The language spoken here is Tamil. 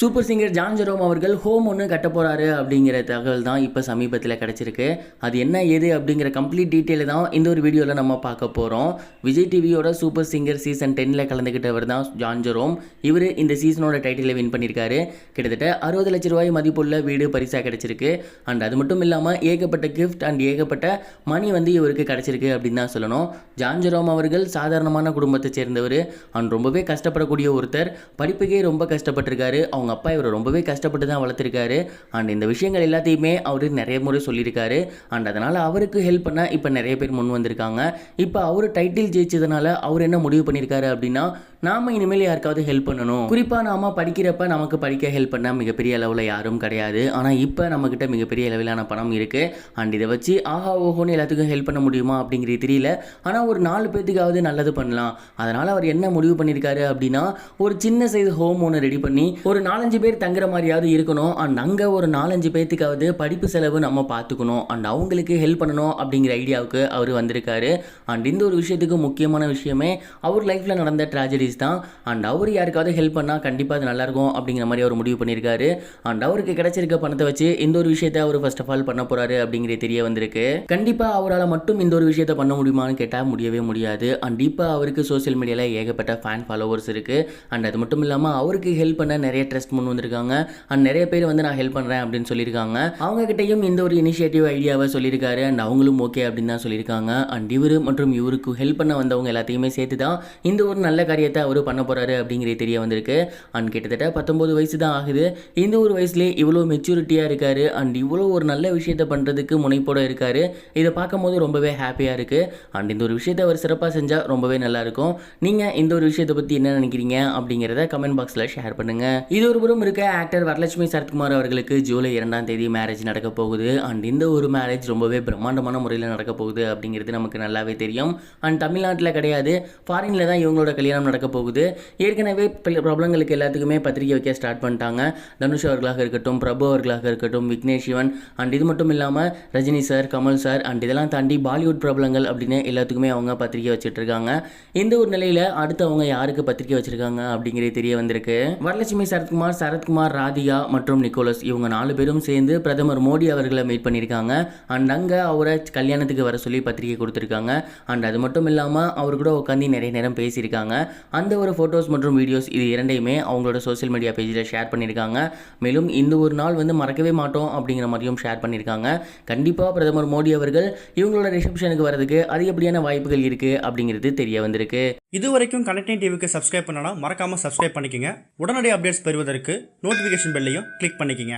சூப்பர் சிங்கர் ஜான் ஜெரோம் அவர்கள் ஹோம் ஒன்று கட்ட போகிறாரு அப்படிங்கிற தகவல் தான் இப்போ சமீபத்தில் கிடச்சிருக்கு. அது என்ன ஏது அப்படிங்கிற கம்ப்ளீட் டீட்டெயில் தான் இந்த ஒரு வீடியோவில் நம்ம பார்க்க போகிறோம் விஜய் டிவியோட சூப்பர் சிங்கர் சீசன் டென்னில் கலந்துக்கிட்டவர் தான் ஜான் ஜெரோம். இவர் இந்த சீசனோட டைட்டிலை வின் பண்ணியிருக்காரு கிட்டத்தட்ட அறுபது லட்ச ரூபாய் மதிப்புள்ள வீடு பரிசாக கிடச்சிருக்கு. அண்ட் அது மட்டும் இல்லாமல் ஏகப்பட்ட கிஃப்ட் அண்ட் ஏகப்பட்ட மணி வந்து இவருக்கு கிடச்சிருக்கு அப்படின்னு தான் சொல்லணும். ஜான் ஜெரோம் அவர்கள் சாதாரணமான குடும்பத்தை சேர்ந்தவர். அண்ட் ரொம்பவே கஷ்டப்படக்கூடிய ஒருத்தர். படிப்புக்கே ரொம்ப கஷ்டப்பட்டிருக்காரு. அவங்க அப்பா இவரை ரொம்பவே கஷ்டப்பட்டு தான் வளர்த்துருக்காரு. அண்ட் இந்த விஷயங்கள் எல்லாத்தையுமே அவர் நிறைய முறை சொல்லியிருக்காரு. அண்ட் அதனால் அவருக்கு ஹெல்ப் பண்ண இப்போ நிறைய பேர் முன் வந்திருக்காங்க. இப்போ அவர் டைட்டில் ஜெயிச்சதுனால அவர் என்ன முடிவு பண்ணியிருக்காரு அப்படின்னா நாம இனிமேல் யாருக்காவது ஹெல்ப் பண்ணணும். குறிப்பாக நாம படிக்கிறப்ப நமக்கு படிக்க ஹெல்ப் பண்ண மிகப்பெரிய அளவில் யாரும் கிடையாது. ஆனால் இப்போ நம்மக்கிட்ட மிகப்பெரிய அளவிலான பணம் இருக்குது அண்ட் இதை வச்சு ஆஹா ஓஹோன்னு எல்லாத்துக்கும் ஹெல்ப் பண்ண முடியுமா அப்படிங்கிறது தெரியல. ஆனால் ஒரு நாலு பேத்துக்காவது நல்லது பண்ணலாம். அதனால் அவர் என்ன முடிவு பண்ணியிருக்காரு அப்படின்னா ஒரு சின்ன சைஸ் ஹோம் ஒன்று ரெடி பண்ணி ஒரு நாலஞ்சு பேர் தங்குற மாதிரியாவது இருக்கணும். அண்ட் அங்கே ஒரு நாலஞ்சு பேர்த்துக்காவது படிப்பு செலவு நம்ம பார்த்துக்கணும். அண்ட் அவங்களுக்கு ஹெல்ப் பண்ணணும் அப்படிங்கிற ஐடியாவுக்கு அவர் வந்திருக்காரு. அண்ட் இந்த ஒரு விஷயத்துக்கு முக்கியமான விஷயமே அவர் லைஃப்பில் நடந்த ட்ராஜடிஸ் தான். அண்ட் அவர் யாருக்காவது ஹெல்ப் பண்ணால் கண்டிப்பாக அது நல்லாயிருக்கும் அப்படிங்கிற மாதிரி அவர் முடிவு பண்ணியிருக்காரு. அண்ட் அவருக்கு கிடைச்சிருக்க பணத்தை வச்சு இந்த ஒரு விஷயத்தை அவர் ஃபர்ஸ்ட் ஆஃப் ஆல் பண்ண போகிறாரு அப்படிங்கிறது தெரிய வந்திருக்கு. கண்டிப்பாக அவரால் மட்டும் இந்த ஒரு விஷயத்தை பண்ண முடியுமான்னு கேட்டால் முடியவே முடியாது. அண்ட் இப்போ அவருக்கு சோஷியல் மீடியாவில் ஏகப்பட்ட ஃபேன் ஃபாலோவர்ஸ் இருக்குது அண்ட் அது மட்டும் இல்லாமல் அவருக்கு ஹெல்ப் பண்ண நிறைய ட்ரஸ்ட் முன் வந்திருக்காங்க. அண்ட் நிறைய பேர் வந்து நான் ஹெல்ப் பண்ணுறேன் அப்படின்னு சொல்லியிருக்காங்க. அவங்க கிட்டையும் இந்த ஒரு இனிஷியேட்டிவ் ஐடியாவை சொல்லியிருக்காரு. அண்ட் அவங்களும் ஓகே அப்படின்னு தான் சொல்லியிருக்காங்க. அண்ட் இவர் மற்றும் இவருக்கு ஹெல்ப் பண்ண வந்தவங்க எல்லாத்தையுமே சேர்த்து தான் இந்த ஒரு நல்ல காரியத்தை அவர் பண்ண போகிறாரு அப்படிங்கிறது தெரிய வந்திருக்கு. அண்ட் கிட்டத்தட்ட பத்தொம்போது வயசு தான் ஆகுது. இந்த ஒரு வயசுலேயே இவ்வளோ மெச்சூரிட்டியாக இருக்காரு. அண்ட் இவ்வளோ ஒரு நல்ல விஷயத்தை பண்ணுறதுக்கு முனைப்போட இருக்காரு. இதை பார்க்கும்போது ரொம்பவே ஹாப்பியாக இருக்குது அண்ட் இந்த ஒரு விஷயத்தை அவர் சிறப்பாக செஞ்சால் ரொம்பவே நல்லாயிருக்கும் நீங்கள் இந்த ஒரு விஷயத்தை பற்றி என்ன நினைக்கிறீங்க அப்படிங்கிறத கமெண்ட் பாக்ஸில் ஷேர் பண்ணுங்கள் இது ஒரு புறம் இருக்க ஆக்டர் வரலட்சுமி சரத்குமார் அவர்களுக்கு ஜூலை இரண்டாம் தேதி மேரேஜ் நடக்க போகுது. அண்ட் இந்த ஒரு மேரேஜ் ரொம்பவே பிரம்மாண்டமான முறையில் நடக்க போகுது அப்படிங்கிறது நமக்கு நல்லாவே தெரியும். அண்ட் தமிழ்நாட்டில் கிடையாது. ஃபாரினில் தான் இவங்களோட கல்யாணம் நடக்க போகுது. ஏற்கனவே பல பிரபலங்களுக்கு எல்லாத்துக்குமே பத்திரிக்கை வைக்க ஸ்டார்ட் பண்ணிட்டாங்க. தனுஷ் அவர்களாக இருக்கட்டும் பிரபு அவர்களாக இருக்கட்டும் விக்னேஷ் சிவன் அண்ட் இது மட்டும் இல்லாமல் Rajini sir Kamal sir and இதெல்லாம் தாண்டி பாலிவுட் பிரபலங்கள் அப்படின்னு எல்லாத்துக்குமே அவங்க பத்திரிக்கை வச்சுட்டு இருக்காங்க. இந்த ஒரு நிலையில் அடுத்து அவங்க யாருக்கு பத்திரிக்கை வச்சிருக்காங்க அப்படிங்கிறது தெரிய வந்திருக்கு. வரலட்சுமி சரத்குமார் சரத்குமார் ராதிகா மற்றும் நிக்கோலஸ் இவங்க நாலு பேரும் சேர்ந்து பிரதமர் மோடி அவர்களை மீட் பண்ணியிருக்காங்க. அண்ட் அங்கே அவரை கல்யாணத்துக்கு வர சொல்லி பத்திரிக்கை கொடுத்துருக்காங்க. அண்ட் அது மட்டும் இல்லாமல் அவர் கூட உட்காந்து நிறைய நேரம் பேசியிருக்காங்க. அந்த ஒரு ஃபோட்டோஸ் மற்றும் வீடியோஸ் இது இரண்டையுமே அவங்களோட சோஷியல் மீடியா பேஜில் ஷேர் பண்ணியிருக்காங்க. மேலும் இந்த ஒரு நாள் வந்து மறக்கவே மாட்டோம் அப்படிங்கிற மாதிரியும் ஷேர் பண்ணியிருக்காங்க. கண்டிப்பாக பிரதமர் மோடி அவர்கள் இவங்களோட ரிசப்ஷனுக்கு வரதுக்கு அதிகப்படியான வாய்ப்புகள் இருக்குது அப்படிங்கிறது தெரிய வந்திருக்கு. இது வரைக்கும் கனெக்டிங் டிவிக்கு சப்ஸ்கிரைப் பண்ணனா மறக்காமல் சப்ஸ்கிரைப் பண்ணிக்கங்க. உடனடி அப்டேட்ஸ் பெறுவதற்கு நோட்டிஃபிகேஷன் பெல்லையும் கிளிக் பண்ணிக்கங்க.